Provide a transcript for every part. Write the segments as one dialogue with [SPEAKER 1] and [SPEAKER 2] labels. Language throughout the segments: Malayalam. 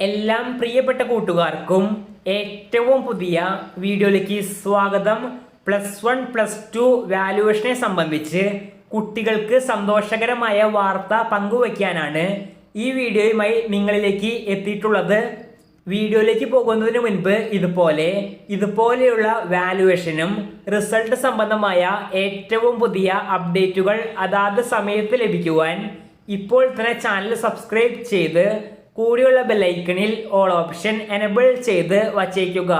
[SPEAKER 1] എല്ലാം പ്രിയപ്പെട്ട കൂട്ടുകാർക്കും ഏറ്റവും പുതിയ വീഡിയോയിലേക്ക് സ്വാഗതം. പ്ലസ് വൺ പ്ലസ് ടു വാല്യുവേഷനെ സംബന്ധിച്ച് കുട്ടികൾക്ക് സന്തോഷകരമായ വാർത്ത പങ്കുവയ്ക്കാനാണ് ഈ വീഡിയോയുമായി നിങ്ങളിലേക്ക് എത്തിയിട്ടുള്ളത്. വീഡിയോയിലേക്ക് പോകുന്നതിന് മുൻപ് ഇതുപോലെ ഇതുപോലെയുള്ള വാല്യുവേഷനും റിസൾട്ട് സംബന്ധമായ ഏറ്റവും പുതിയ അപ്ഡേറ്റുകൾ അതാത് സമയത്ത് ലഭിക്കുവാൻ ഇപ്പോൾ തന്നെ ചാനൽ സബ്സ്ക്രൈബ് ചെയ്ത് കൂടിയുള്ള ബെല്ലൈക്കണിൽ ഓൾ ഓപ്ഷൻ എനബിൾ ചെയ്ത് വച്ചേക്കുക.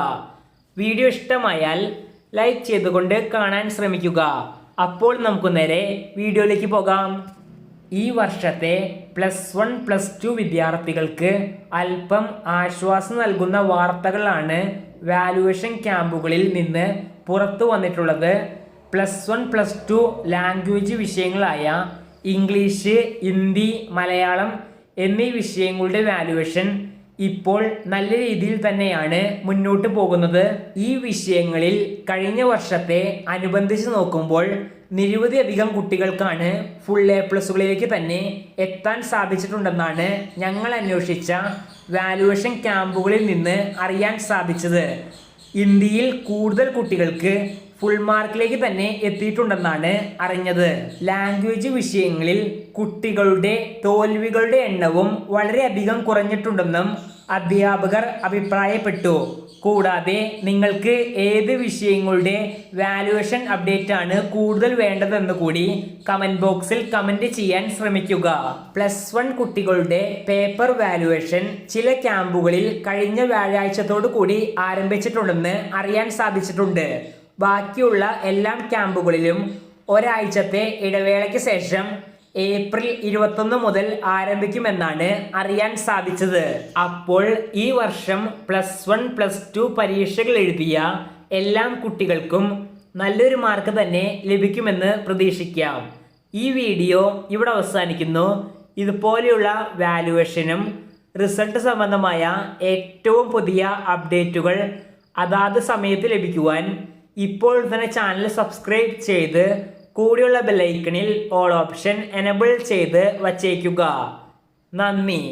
[SPEAKER 1] വീഡിയോ ഇഷ്ടമായാൽ ലൈക്ക് ചെയ്തുകൊണ്ട് കാണാൻ ശ്രമിക്കുക. അപ്പോൾ നമുക്ക് നേരെ വീഡിയോയിലേക്ക് പോകാം. ഈ വർഷത്തെ പ്ലസ് വൺ പ്ലസ് ടു വിദ്യാർത്ഥികൾക്ക് അല്പം ആശ്വാസം നൽകുന്ന വാർത്തകളാണ് വാലുവേഷൻ ക്യാമ്പുകളിൽ നിന്ന് പുറത്തു വന്നിട്ടുള്ളത്. Plus one plus two language വിഷയങ്ങളായ English Hindi Malayalam എന്നീ വിഷയങ്ങളുടെ വാല്യുവേഷൻ ഇപ്പോൾ നല്ല രീതിയിൽ തന്നെയാണ് മുന്നോട്ട് പോകുന്നത്. ഈ വിഷയങ്ങളിൽ കഴിഞ്ഞ വർഷത്തെ അനുബന്ധിച്ച് നോക്കുമ്പോൾ നിരവധി അധികം കുട്ടികൾക്കാണ് ഫുൾ എ പ്ലസുകളിലേക്ക് തന്നെ എത്താൻ സാധിച്ചിട്ടുണ്ടെന്നാണ് ഞങ്ങൾ അന്വേഷിച്ച വാലുവേഷൻ ക്യാമ്പുകളിൽ നിന്ന് അറിയാൻ സാധിച്ചത്. ഇന്ത്യയിൽ കൂടുതൽ കുട്ടികൾക്ക് ഫുൾ മാർക്കിലേക്ക് തന്നെ എത്തിയിട്ടുണ്ടെന്നാണ് അറിഞ്ഞത്. ലാംഗ്വേജ് വിഷയങ്ങളിൽ കുട്ടികളുടെ തോൽവികളുടെ എണ്ണവും വളരെയധികം കുറഞ്ഞിട്ടുണ്ടെന്നും അധ്യാപകർ അഭിപ്രായപ്പെട്ടു. കൂടാതെ നിങ്ങൾക്ക് ഏത് വിഷയങ്ങളുടെ വാലുവേഷൻ അപ്ഡേറ്റ് ആണ് കൂടുതൽ വേണ്ടതെന്ന് കൂടി കമന്റ് ബോക്സിൽ കമന്റ് ചെയ്യാൻ ശ്രമിക്കുക. പ്ലസ് വൺ കുട്ടികളുടെ പേപ്പർ വാലുവേഷൻ ചില ക്യാമ്പുകളിൽ കഴിഞ്ഞ വ്യാഴാഴ്ചത്തോടു കൂടി ആരംഭിച്ചിട്ടുണ്ടെന്ന് അറിയാൻ സാധിച്ചിട്ടുണ്ട്. ബാക്കിയുള്ള എല്ലാ ക്യാമ്പുകളിലും ഒരാഴ്ചത്തെ ഇടവേളയ്ക്ക് ശേഷം ഏപ്രിൽ ഇരുപത്തൊന്ന് മുതൽ ആരംഭിക്കുമെന്നാണ് അറിയാൻ സാധിച്ചത്. അപ്പോൾ ഈ വർഷം പ്ലസ് വൺ പ്ലസ് ടു പരീക്ഷകൾ എഴുതിയ എല്ലാ കുട്ടികൾക്കും നല്ലൊരു മാർക്ക് തന്നെ ലഭിക്കുമെന്ന് പ്രതീക്ഷിക്കാം. ഈ വീഡിയോ ഇവിടെ അവസാനിക്കുന്നു. ഇതുപോലെയുള്ള വാലുവേഷനും റിസൾട്ട് സംബന്ധമായ ഏറ്റവും പുതിയ അപ്ഡേറ്റുകൾ അതാത് സമയത്ത് ലഭിക്കുവാൻ ഇപ്പോൾ തന്നെ ചാനൽ സബ്സ്ക്രൈബ് ചെയ്ത് കൂടിയുള്ള ബെല്ലൈക്കണിൽ ഓൾ ഓപ്ഷൻ എനബിൾ ചെയ്ത് വച്ചേക്കുക. നന്ദി.